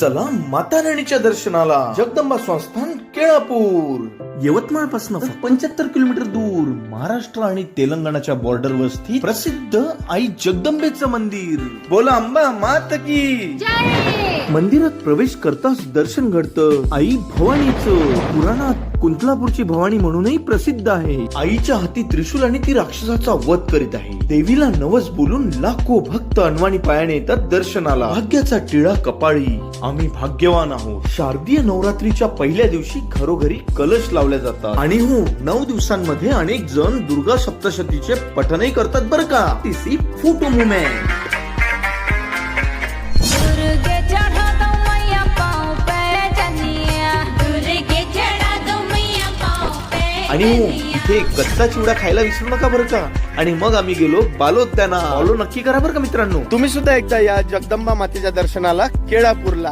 चला माता राणीच्या दर्शनाला. जगदंबा संस्थान केळापूर. यवतमाळपासून पंच्याहत्तर किलोमीटर दूर महाराष्ट्र आणि तेलंगणाच्या बॉर्डरवर स्थित प्रसिद्ध आई जगदंबेचं मंदिर. बोला अंबा मात की. मंदिरात प्रवेश करताच दर्शन घडतं. आई भवानीचं. पुराणात कुंतलापूरची भवानी म्हणूनही प्रसिद्ध आहे. आईच्या हाती त्रिशूल आणि ती राक्षसाचा वध करीत आहे. देवीला नवस बोलून लाखो भक्त अनवाणी पायाने येतात दर्शनाला. भाग्याचा टिळा कपाळी. आम्ही भाग्यवान आहोत. शारदीय नवरात्रीच्या पहिल्या दिवशी घरोघरी कलश लावल्या जातात. आणि हो नऊ दिवसांमध्ये अनेक जण दुर्गा सप्तशतीचे पठनही करतात बरं का? सी फोटो मुमेंट आणि इथे कच्चा चिवडा खायला विसरू नका बरं का. आणि मग आम्ही गेलो बालोद्याना. फॉलो नक्की करा बरं का मित्रांनो. तुम्ही सुद्धा एकदा या जगदंबा मातेच्या दर्शनाला केळापूरला.